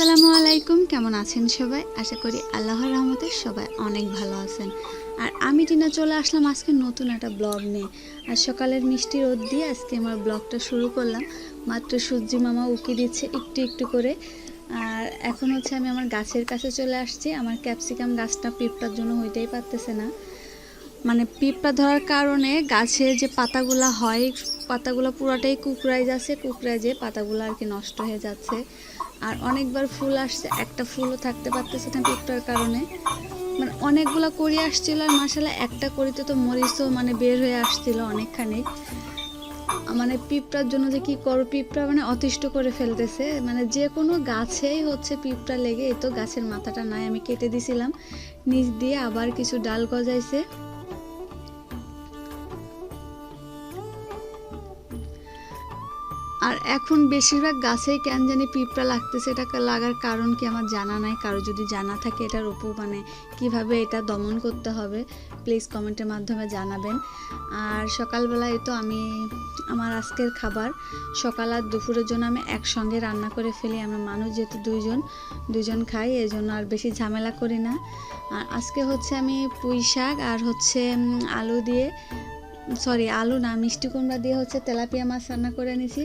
আলাইকুম, কেমন আছেন সবাই? আশা করি আল্লাহর রহমতে সবাই অনেক ভালো আছেন। আর আমি টিনা চলে আসলাম আজকে নতুন একটা ব্লগ নিয়ে। আর সকালের মিষ্টি রোদ দিয়ে আজকে আমার ব্লগটা শুরু করলাম। মাত্র সূর্যি মামা উকি দিচ্ছে একটু একটু করে। আর এখন হচ্ছে আমি আমার গাছের কাছে চলে আসছি। আমার ক্যাপসিকাম গাছটা পিঁপড়ার জন্য হইতেই পারতেছে না। মানে পিঁপড়া ধরার কারণে গাছে যে পাতাগুলো হয়, পাতাগুলো পুরোটাই কুকড়ায় যাচ্ছে, কুকড়ায় যে পাতাগুলো আর কি নষ্ট হয়ে যাচ্ছে। আর অনেকবার ফুল আসছে, একটা ফুলও থাকতে পারতেছে না পিঁপড়ার কারণে। মানে অনেকগুলো করি আসছিল আর মাসালা একটা করিতে তো মরিচও মানে বের হয়ে আসছিল অনেকখানি। মানে পিঁপড়ার জন্য যে কি করো, পিঁপড়া মানে অতিষ্ঠ করে ফেলতেছে। মানে যে কোনো গাছেই হচ্ছে পিঁপড়া লেগে, এই তো গাছের মাথাটা নাই, আমি কেটে দিছিলাম। নিচ দিয়ে আবার কিছু ডাল গজাইছে। আর এখন বেশিরভাগ গাছেই কেন জানি পিঁপড়া লাগতেছে এটা লাগার কারণ কি আমার জানা নাই। কারও যদি জানা থাকে এটার উপর মানে কীভাবে এটা দমন করতে হবে প্লিজ কমেন্টের মাধ্যমে জানাবেন। আর সকালবেলায় তো আমি, আমার আজকের খাবার, সকাল আর দুপুরের জন্য আমি একসঙ্গে রান্না করে ফেলি। আমরা মানুষ যেহেতু দুইজন দুজন খাই এই জন্য আর বেশি ঝামেলা করি না। আর আজকে হচ্ছে আমি পুঁই শাক আর হচ্ছে আলু দিয়ে সরি, আলু না, মিষ্টি কুমড়া দিয়ে হচ্ছে তেলাপিয়া মাছ রান্না করে নিয়েছি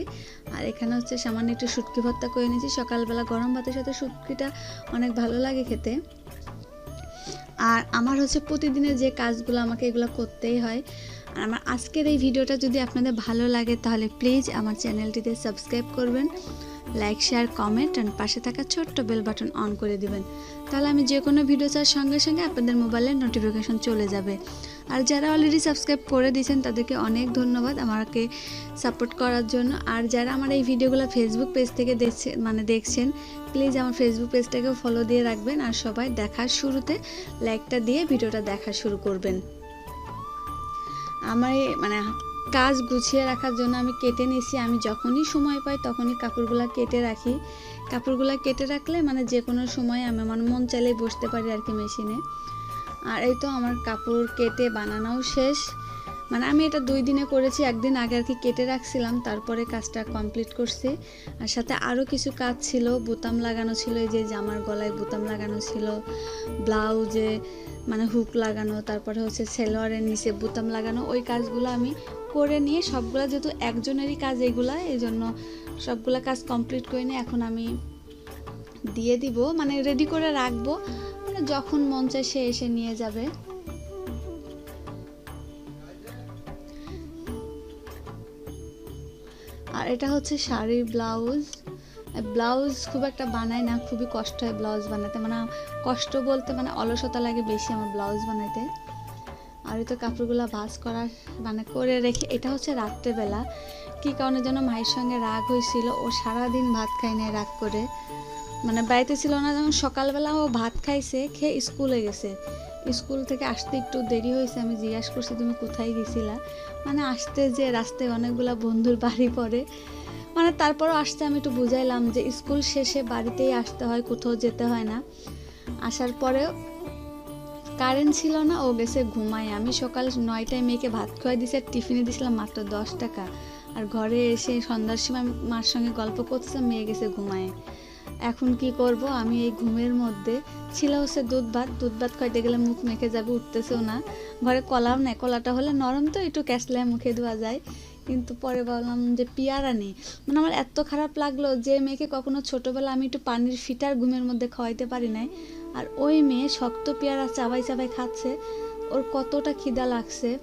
আর এখানে হচ্ছে সামান্য একটু শুটকি ভর্তা করে নিয়েছি সকালবেলা গরম ভাতের সাথে শুটকিটা অনেক ভালো লাগে খেতে। আর আমার হচ্ছে প্রতিদিনের যে কাজগুলো আমাকে এগুলো করতেই হয়। আর আমার আজকের এই ভিডিওটা যদি আপনাদের ভালো লাগে, তাহলে প্লিজ আমার চ্যানেলটিতে সাবস্ক্রাইব করবেন, লাইক, শেয়ার, কমেন্ট অ্যান্ড পাশে থাকা ছোট্ট বেল বাটন অন করে দিবেন। তাহলে আমি যে কোনো ভিডিও চার সঙ্গে সঙ্গে আপনাদের মোবাইলে নোটিফিকেশন চলে যাবে। আর যারা অলরেডি সাবস্ক্রাইব করে দিয়েছেন, তাদেরকে অনেক ধন্যবাদ আমাকে সাপোর্ট করার জন্য। আর যারা আমার এই ভিডিওগুলো ফেসবুক পেজ থেকে দেখছে মানে দেখছেন প্লিজ আমার ফেসবুক পেজটাকেও ফলো দিয়ে রাখবেন। আর সবাই দেখার শুরুতে লাইকটা দিয়ে ভিডিওটা দেখা শুরু করবেন। আমার মানে কাজ গুছিয়ে রাখার জন্য আমি কেটে নিয়েছি। আমি যখনই সময় পাই তখনই কাপড়গুলো কেটে রাখি। কাপড়গুলো কেটে রাখলে মানে যে কোনো সময় আমি আমার মন চাইলেই বসতে পারি আর কি মেশিনে আর এই তো আমার কাপড় কেটে বানানোও শেষ। মানে আমি এটা দুই দিনে করেছি, একদিন আগে আর কি কেটে রাখছিলাম, তারপরে কাজটা কমপ্লিট করছি। আর সাথে আরও কিছু কাজ ছিল, বোতাম লাগানো ছিল, এই যে জামার গলায় বোতাম লাগানো ছিল ব্লাউজে মানে হুক লাগানো, তারপরে হচ্ছে সেলোয়ারের নিচে বোতাম লাগানো, ওই কাজগুলো আমি করে নিয়ে সবগুলা যেহেতু একজনেরই কাজ এগুলা এই জন্য সবগুলা কাজ কমপ্লিট করে নিয়ে এখন আমি দিয়ে দিব মানে রেডি করে রাখব। মানে যখন মন চায় সে এসে নিয়ে যাবে। আর এটা হচ্ছে শাড়ির ব্লাউজ। ব্লাউজ খুব একটা বানাই না, খুবই কষ্ট হয় ব্লাউজ বানাতে। মানে কষ্ট বলতে মানে অলসতা লাগে বেশি আমার ব্লাউজ বানাতে। আর তো কাপড়গুলো ভাঁজ করা মানে করে রেখে, এটা হচ্ছে রাত্রেবেলা। কী কারণে যেন মায়ের সঙ্গে রাগ হয়েছিল, ও সারাদিন ভাত খায় নাই রাগ করে। মানে বাড়িতে ছিল না যখন সকালবেলা ও ভাত খাইছে, খেয়ে স্কুলে গেছে। স্কুল থেকে আসতে একটু দেরি হয়েছে, আমি জিজ্ঞাসা করছি, তুমি কোথায় গেছিলা? মানে আসতে যে রাস্তায় অনেকগুলা বন্ধুর বাড়ি পড়ে। মানে তারপরও আসতে আমি একটু বুঝাইলাম যে স্কুল শেষে বাড়িতেই আসতে হয়, কোথাও যেতে হয় না। আসার পরেও কারেন্ট ছিল না, ও গেছে ঘুমায়। আমি সকাল নয়টায় মেয়েকে ভাত খাওয়াই দিয়েছি আর টিফিনে দিয়েছিলাম মাত্র দশ টাকা। আর ঘরে এসে সন্ধ্যার সময় মার সঙ্গে গল্প করছিলাম মেয়ে গেছে ঘুমায়। এখন কি করব? আমি এই ঘুমের মধ্যে ছিল হচ্ছে দুধ ভাত দুধ ভাত খাইতে গেলে মুখ মেখে যাবে, উঠতেছেও না। ঘরে কলাও নেই। কলাটা হলে নরম তো, একটু ক্যাশলায় মুখে ধোয়া যায়। কিন্তু পরে বললাম যে পিয়ারা নেই। মানে আমার এত খারাপ লাগল যে মেয়েকে কখনো ছোটোবেলা আমি একটু পানির ফিটার ঘুমের মধ্যে খাওয়াইতে পারি নাই। আর ওই মেয়ে শক্ত পেয়ারা চাবাই চাবাই খাচ্ছে। ওর কতটা খিদা লাগছে।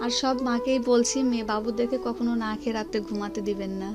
আর সব মাকেই বলছি, মেয়ে বাবুদেরকে কখনো না খেয়ে রাতে ঘুমাতে দিবেন না।